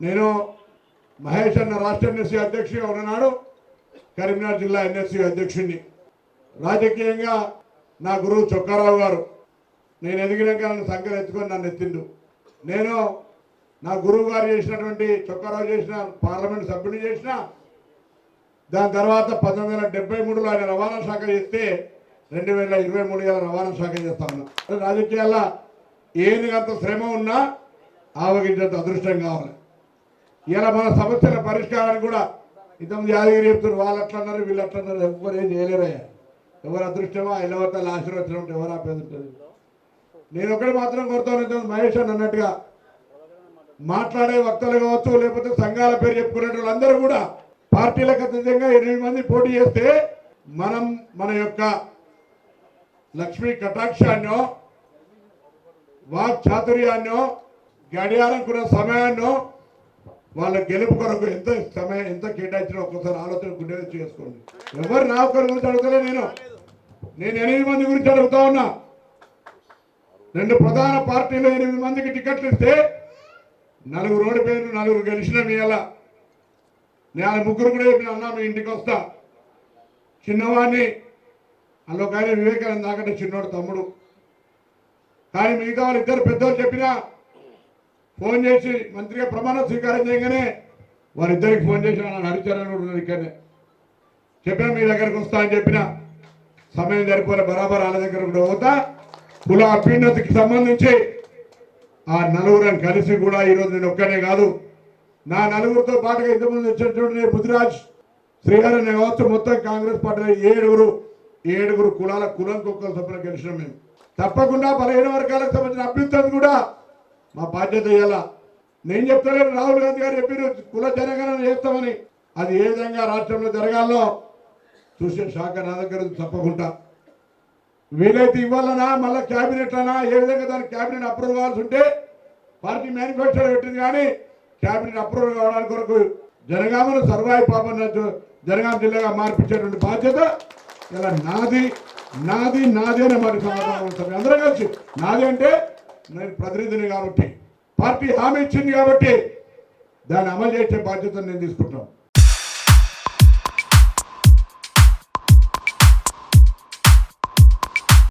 నేను మహేష్ అన్న రాష్ట్ర ఎన్ఎస్సీ అధ్యక్షుడిగా ఉన్ననాడు కరీంనగర్ జిల్లా ఎన్ఎస్సీ అధ్యక్షుడిని. రాజకీయంగా నా గురువు చొక్కారావు గారు నేను ఎదిగినాక నన్ను సంఖ్యలు ఎత్తుకొని నన్ను ఎత్తిండు. నేను నా గురువు గారు చేసినటువంటి చొక్కారావు చేసిన పార్లమెంట్ సభ్యుని చేసిన దాని తర్వాత పంతొమ్మిది వందల డెబ్బై మూడులో ఆయన రవాణా శాఖ చేస్తే రెండు వేల ఇరవై మూడు వేల రవాణా శాఖ చేస్తా ఉన్నా. రాజకీయాల్లో అంత శ్రమ ఉన్నా ఆవగించేంత అదృష్టం కావాలి. ఇలా మన సమస్యల పరిష్కారానికి కూడా ఇంతమంది యాదగిరి చెప్తున్నారు వాళ్ళు అట్లన్నారు వీళ్ళు అట్లన్నారు ఎవరు ఏం చేయలేరయ్యా. ఎవరు అదృష్టమా ఎల్లవతల ఆశీర్వచనం ఉంటే ఎవరు ఆపేది నేను ఒకటి మాత్రం కోరుతాను మహేష్ అని అన్నట్టుగా మాట్లాడే వక్తలు కావచ్చు లేకపోతే సంఘాల పేరు చెప్పుకునే వాళ్ళందరూ కూడా పార్టీలకు అతీతంగా ఎనిమిది మంది పోటీ చేస్తే మనం మన యొక్క లక్ష్మీ కటాక్షాన్నో వాక్ చాతుర్యాన్నో గడియారం కూడా సమయాన్నో వాళ్ళ గెలుపు కొరకు ఎంత సమయం ఎంత కేటాయించినా ఒక్కసారి ఆలోచన గుండె చేసుకోండి. ఎవరు నా ఒక్కరి గురించి అడుగుతలే నేను. నేను ఎనిమిది మంది గురించి అడుగుతా ఉన్నా. రెండు ప్రధాన పార్టీలు ఎనిమిది మందికి టికెట్లు ఇస్తే నలుగురు ఓడిపోయిన నలుగురు గెలిచిన మీ అలా. నేను ముగ్గురు కూడా చెప్పిన అన్నా మీ ఇంటికి వస్తా. చిన్నవాడిని అందులో కానీ వివేకానంద నాకంటే చిన్నోడు తమ్ముడు. కానీ మిగతా వాళ్ళు ఇద్దరు పెద్దోళ్ళు చెప్పినా ఫోన్ చేసి మంత్రిగా ప్రమాణ స్వీకారం చేయగానే వారిద్దరికి ఫోన్ చేసి హరిచరణ్ కూడా ఉన్నారు ఇక్కడనే చెప్పిన మీ దగ్గరకు వస్తా అని చెప్పిన. సమయం సరిపోలే బరాబర్ వాళ్ళ దగ్గర కూడా పోతా. కుల అభ్యున్నతికి సంబంధించి ఆ నలుగురని కలిసి కూడా ఈరోజు నేను ఒక్కనే కాదు. నా నలుగురితో పాటుగా ఇంతకుముందు వచ్చినటువంటి బుద్ధిరాజ్ శ్రీహరి కావచ్చు మొత్తం కాంగ్రెస్ పార్టీ ఏడుగురు ఏడుగురు కులాల కులం కుక్కల సభ్యులు గెలిచినాం మేము. తప్పకుండా బలహీన వర్గాలకు సంబంధించిన అభ్యుత్తం కూడా మా బాధ్యత ఇవ్వాలా నేను చెప్తలేను రాహుల్ గాంధీ గారు చెప్పారు కుల జనగణన చేస్తామని. అది ఏ విధంగా రాష్ట్రంలో జరగాలో చూసే శాఖ నా దగ్గర తప్పకుండా. వీలైతే ఇవ్వాలనా మళ్ళీ క్యాబినెట్ అనా ఏ విధంగా దానికి క్యాబినెట్ అప్రూవ్ కావాల్సి ఉంటే పార్టీ మేనిఫెస్టో పెట్టింది కానీ క్యాబినెట్ అప్రూవ్ కావడానికి కొరకు జనగామను సర్వాయి పాపన్న జనగామ జిల్లాగా మార్పించేటువంటి బాధ్యత ఇలా నాది నాది నాది అనే మరి సమాధానం అందరం కలిసి నాది అంటే నేను ప్రతినిధిని కాబట్టి పార్టీ హామీ ఇచ్చింది కాబట్టి దాన్ని అమలు చేసే బాధ్యత నేను తీసుకుంటాను